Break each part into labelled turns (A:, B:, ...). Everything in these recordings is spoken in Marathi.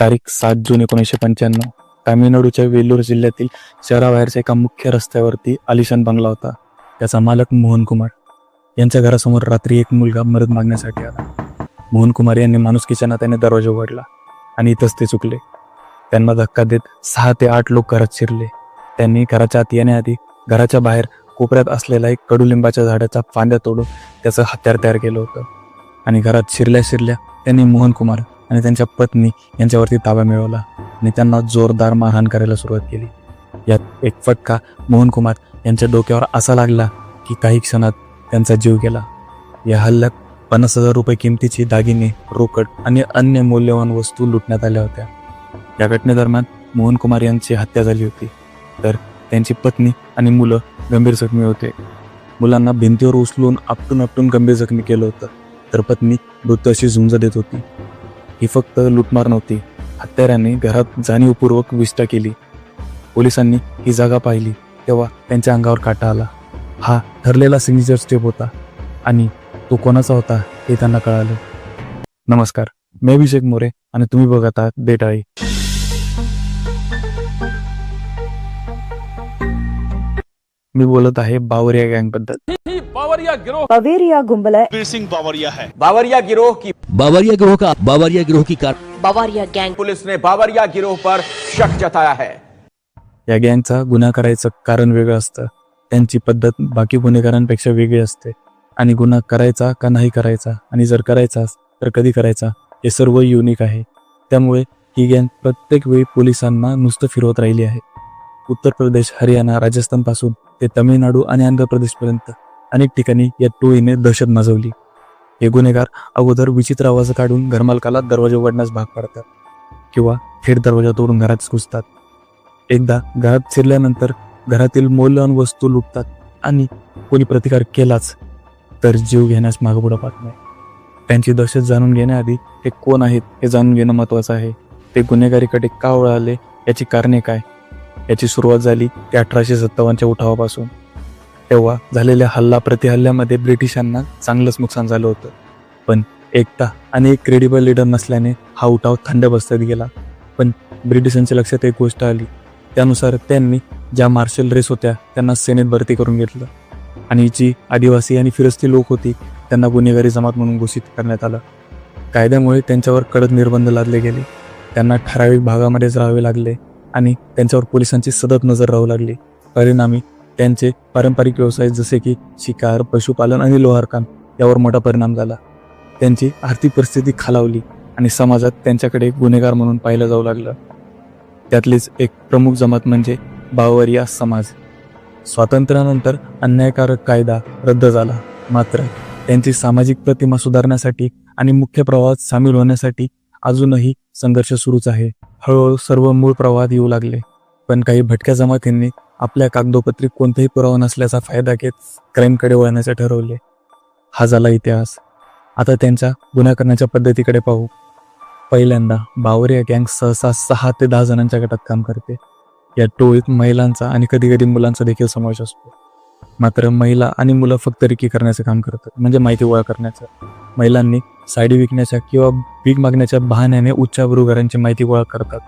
A: तारीख सात जून एकोणीसशे पंच्याण्णव. तामिळनाडूच्या वेल्लोर जिल्ह्यातील शहराबाहेरच्या एका मुख्य रस्त्यावरती आलिशान बंगला होता. त्याचा मालक मोहन कुमार. यांच्या घरासमोर रात्री एक मुलगा मदत मागण्यासाठी आला. मोहन कुमार यांनी माणुसकीच्या नात्याने दरवाजा उघडला आणि इथंच ते चुकले. त्यांना धक्का देत सहा ते आठ लोक घरात शिरले. त्यांनी घराच्या आत येण्याआधी घराच्या बाहेर कोपऱ्यात असलेला एक कडुलिंबाच्या झाडाचा फांद्या तोडून त्याचं हत्यार तयार केलं होतं. आणि घरात शिरल्या शिरल्या त्यांनी मोहन कुमार आणि त्यांच्या पत्नी यांच्यावरती ताबा मिळवला आणि त्यांना जोरदार मारहाण करायला सुरुवात केली. यात एक फटका मोहन कुमार यांच्या डोक्यावर असा लागला की काही क्षणात त्यांचा जीव गेला. या हल्ल्यात पन्नास हजार रुपये किमतीची दागिने रोकड आणि अन्य मौल्यवान वस्तू लुटण्यात आल्या होत्या. या घटनेदरम्यान मोहन कुमार यांची हत्या झाली होती. तर त्यांची पत्नी आणि मुलं गंभीर जखमी होते. मुलांना भिंतीवर उचलून आपटून आपटून गंभीर जखमी केलं होतं. तर पत्नी मृत्यूशी झुंज देत होती. ही फक्त लुटमार नव्हती. हत्याराने घरात जाणीवपूर्वक विष्ठा केली. पोलिसांनी ही जागा पाहिली तेव्हा त्यांच्या अंगावर काटा आला. हा ठरलेला सिग्नेचर स्टेप होता आणि तो कोणाचा होता हे त्यांना कळालं. नमस्कार मी अभिषेक मोरे आणि तुम्ही बघत आहात बेटाळी. मी बोलत आहे बावरिया
B: गँगबद्दल बावरिया गिरोह.
C: बवेरिया गुंबला
D: है
B: बावरिया गिरोह की
E: बावरिया गिरोह का बावरिया गिरोह की कार
F: बवारिया गैंग।
B: पुलिस ने बावरिया गिरोह पर शक जताया है।
A: या गँगचा गुन्हा करायचं कारण वेगळं असतं. त्यांची पद्धत बाकी गुन्हेगारांपेक्षा वेगळी असते. आणि गुन्हा करायचा का नाही करायचा आणि जर करायचाच तर कधी करायचा हे सर्व युनिक आहे. त्यामुळे ही गँग प्रत्येक वेळी पोलिसांना नुसतं फिरवत राहिली आहे. उत्तर प्रदेश हरियाणा राजस्थानपासून ते तमिळनाडू आणि आंध्र प्रदेशपर्यंत अनेक ठिकाणी या टोळीने दहशत माजवली. हे गुन्हेगार अगोदर विचित्र आवाज काढून घरमालकाला दरवाजा उघडण्यास भाग पाडतात किंवा थेट दरवाजा तोडून घरात घुसतात. एकदा घरात शिरल्यानंतर घरातील मौल्यवान वस्तू लुटतात आणि कोणी प्रतिकार केलाच तर जीव घेण्यास मागपुढं पाहत नाही. त्यांची दहशत जाणून घेण्याआधी ते कोण आहेत हे जाणून घेणं महत्त्वाचं आहे. ते गुन्हेगारीकडे का वळाले? याची कारणे काय? याची सुरुवात झाली ते अठराशे सत्तावन्नच्या उठावापासून. तेव्हा झालेल्या हल्ला प्रतिहल्ल्यामध्ये ब्रिटिशांना चांगलंच नुकसान झालं होतं. पण एकता आणि एक क्रेडिबल लीडर नसल्याने हा उठाव थंड बसत गेला. पण ब्रिटिशांच्या लक्षात एक गोष्ट आली. त्यानुसार त्यांनी ज्या मार्शल रेस होत्या त्यांना सेनेत भरती करून घेतलं. आणि जी आदिवासी आणि फिरस्ती लोक होती त्यांना गुन्हेगारी जमात म्हणून घोषित करण्यात आलं. कायद्यामुळे त्यांच्यावर कडक निर्बंध लादले गेले. त्यांना ठराविक भागामध्येच राहावे लागले आणि त्यांच्यावर पोलिसांची सतत नजर राहू लागली. परिणामी त्यांचे पारंपरिक व्यवसाय जसे की शिकार पशुपालन आणि लोहारकाम यावर मोठा परिणाम झाला. त्यांची आर्थिक परिस्थिती खालावली आणि समाजात त्यांच्याकडे गुन्हेगार म्हणून पाहिलं जाऊ लागलं. त्यातलीच एक प्रमुख जमात म्हणजे बावरिया समाज. स्वातंत्र्यानंतर अन्यायकारक कायदा रद्द झाला. मात्र त्यांची सामाजिक प्रतिमा सुधारण्यासाठी आणि मुख्य प्रवाहात सामील होण्यासाठी अजूनही संघर्ष सुरूच आहे. हळूहळू सर्व मूळ प्रवाहात येऊ लागले. पण काही भटक्या जमातींनी आपल्या कागदोपत्री कोणताही पुरावा नसल्याचा फायदा घेत क्राईमकडे वळण्याचे ठरवले. हा झाला इतिहास. आता त्यांच्या गुन्हा करण्याच्या पद्धतीकडे पाहू. पहिल्यांदा बावरिया गँग सहसा सहा ते दहा जणांच्या गटात काम करते. या टोळीत महिलांचा आणि कधी कधी मुलांचा देखील समावेश असतो. मात्र महिला आणि मुलं फक्त रिकी करण्याचं काम करतात म्हणजे माहिती गोळा करण्याचं. महिलांनी साडी विकण्याच्या किंवा भीक मागण्याच्या बहाण्याने उच्चाबृगारांची माहिती गोळा करतात.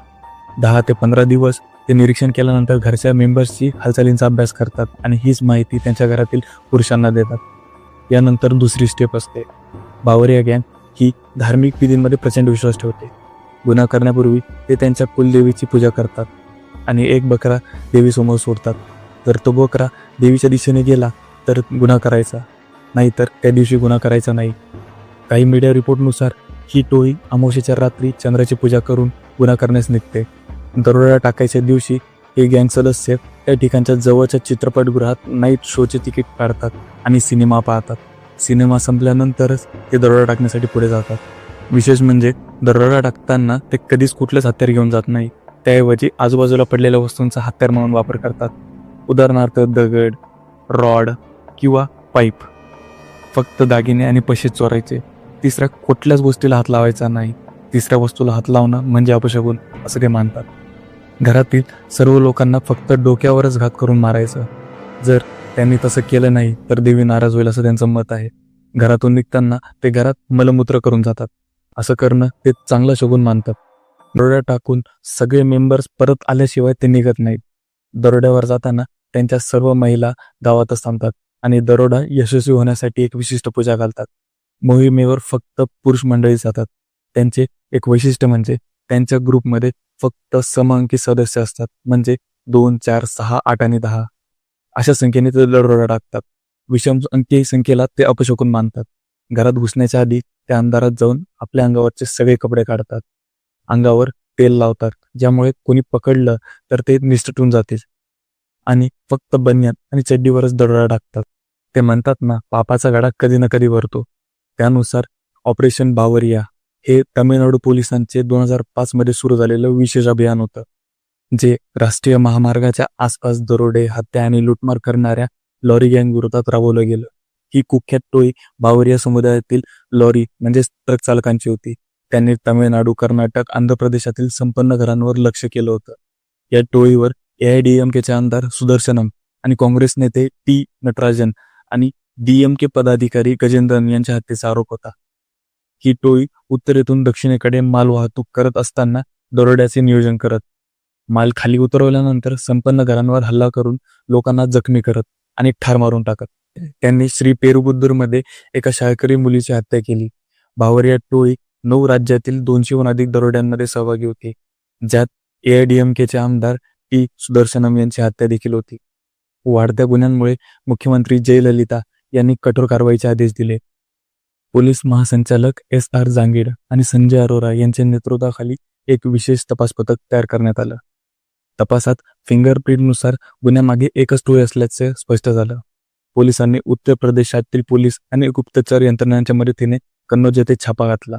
A: दहा ते पंधरा दिवस ते निरीक्षण केल्यानंतर घरच्या मेंबर्सची हालचालींचा अभ्यास करतात आणि हीच माहिती त्यांच्या घरातील पुरुषांना देतात. यानंतर दुसरी स्टेप असते. बावरिया गँग ही धार्मिक विधींमध्ये प्रचंड विश्वास ठेवते. गुन्हा करण्यापूर्वी ते त्यांच्या कुलदेवीची पूजा करतात आणि एक बकरा देवीसमोर सोडतात. जर तो बकरा देवीच्या दिशेने गेला तर गुन्हा करायचा नाहीतर त्या दिवशी गुन्हा करायचा नाही. काही मीडिया रिपोर्टनुसार ही टोळी अमावस्येच्या रात्री चंद्राची पूजा करून गुन्हा करण्यास निघते. दरोडा टाकायच्या दिवशी हे गँग सदस्य त्या ठिकाणच्या जवळच्या चित्रपटगृहात नाईट शोचे तिकीट काढतात आणि सिनेमा पाहतात. सिनेमा संपल्यानंतरच ते दरोडा टाकण्यासाठी पुढे जातात. विशेष म्हणजे दरोडा टाकताना ते कधीच कुठलंच हत्यार घेऊन जात नाही. त्याऐवजी आजूबाजूला पडलेल्या वस्तूंचा हत्यार म्हणून वापर करतात. उदाहरणार्थ दगड रॉड किंवा पाईप. फक्त दागिने आणि पैसे चोरायचे. तिसऱ्या कुठल्याच गोष्टीला हात लावायचा नाही. तिसऱ्या वस्तूला हात लावणं म्हणजे अपशगुन असं ते मानतात. घरातील सर्व लोकांना फक्त डोक्यावरच घात करून मारायचं. जर त्यांनी तसं केलं नाही तर देवी नाराज होईल असं त्यांचं मत आहे. घरातून निघताना ते घरात मलमूत्र करून जातात. असं करणं ते चांगलं शोभून मानतात. दरोड्या टाकून सगळे मेंबर्स परत आल्याशिवाय ते निघत नाहीत. दरोड्यावर जाताना त्यांच्या सर्व महिला गावातच थांबतात आणि दरोडा यशस्वी होण्यासाठी एक विशिष्ट पूजा घालतात. मोहिमेवर फक्त पुरुष मंडळी जातात. त्यांचे एक वैशिष्ट्य म्हणजे त्यांच्या ग्रुपमध्ये फक्त समांकी सदस्य असतात. म्हणजे दोन चार सहा आठ आणि दहा. अशा संख्येने ते दरोडा टाकतात. विषम अंकी संख्येला ते अपशकून मानतात. घरात घुसण्याच्या आधी ते अंधारात जाऊन आपल्या अंगावरचे सगळे कपडे काढतात. अंगावर तेल लावतात. ज्यामुळे कोणी पकडलं तर ते निसटून जातील. आणि फक्त बन्यात आणि चड्डीवरच दरोडा टाकतात. ते म्हणतात ना पापाचा गाडा कधी ना कधी भरतो त्यानुसार ऑपरेशन बावरिया हे तामिळनाडू पोलिसांचे दोन हजार पाच मध्ये सुरू झालेलं विशेष अभियान होतं जे राष्ट्रीय महामार्गाच्या आसपास दरोडे हत्या आणि लुटमार करणाऱ्या लॉरी गँग विरोधात राबवलं गेलं. ही कुख्यात टोळी बावरिया समुदायातील लॉरी म्हणजेच ट्रक चालकांची होती. त्यांनी तामिळनाडू कर्नाटक आंध्र प्रदेशातील संपन्न घरांवर लक्ष केलं होतं. या टोळीवर एआयडीएमकेचे आमदार सुदर्शनम आणि काँग्रेस नेते टी नटराजन आणि डीएमके पदाधिकारी गजेंद्रन यांच्या हत्येचा आरोप होता. ही टोळी उत्तरेतून दक्षिणेकडे माल वाहतूक करत असताना दरोड्याचे नियोजन करत. माल खाली उतरवल्यानंतर संपन्न घरांवर हल्ला करून लोकांना जखमी करत आणि ठार मारून टाकत. त्यांनी श्री पेरुबुद्दूरमध्ये एका शाळकरी मुलीची हत्या केली. भावरिया टोळी नऊ राज्यातील दोनशेहून अधिक दरोड्यांमध्ये सहभागी होती. ज्यात एआयडीएमकेचे आमदार टी सुदर्शनम यांची हत्या देखील होती. वाढत्या गुन्ह्यांमुळे मुख्यमंत्री जयललिता यांनी कठोर कारवाईचे आदेश दिले. पोलीस महासंचालक एस आर जांगीड आणि संजय अरोरा यांच्या नेतृत्वाखाली एक विशेष तपास पथक तयार करण्यात आलं. तपासात फिंगरप्रिंटनुसार गुन्ह्यामागे एकच टोळी असल्याचे स्पष्ट झालं. पोलिसांनी उत्तर प्रदेशातील पोलीस आणि गुप्तचर यंत्रणांच्या मदतीने कन्नौज येथे छापा घातला.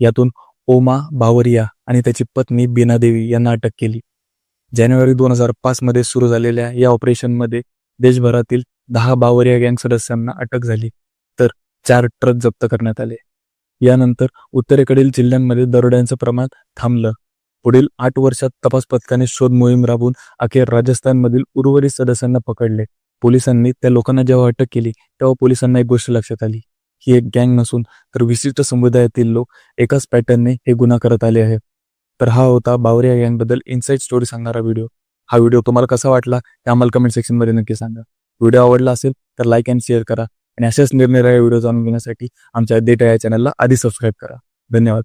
A: यातून ओमा बावरिया आणि त्याची पत्नी बीना देवी यांना अटक केली. जानेवारी दोन हजार पाच मध्ये सुरू झालेल्या या ऑपरेशनमध्ये देशभरातील दहा बावरिया गँग सदस्यांना अटक झाली. चार ट्रक जप्त करण्यात आले. यानंतर उत्तरेकडील जिल्ह्यांमध्ये दरोड्यांचं प्रमाण थांबलं. पुढील आठ वर्षात तपास पथकाने शोध मोहीम राबवून अखेर राजस्थानमधील उर्वरित सदस्यांना पकडले. पोलिसांनी त्या लोकांना जेव्हा अटक केली तेव्हा पोलिसांना एक गोष्ट लक्षात आली. ही एक गँग नसून तर विशिष्ट समुदायातील लोक एकाच पॅटर्नने हे गुन्हा करत आले आहेत. तर हा होता बावरिया गँगबद्दल इन्साईट स्टोरी सांगणारा व्हिडिओ. हा व्हिडिओ तुम्हाला कसा वाटला ते आम्हाला कमेंट सेक्शनमध्ये नक्की सांगा. व्हिडिओ आवडला असेल तर लाईक अँड शेअर करा. आणि अशाच निरनिराळ्या व्हिडिओ जाणून घेण्यासाठी आमच्या डेटा या चॅनलला आधी सबस्क्राईब करा. धन्यवाद.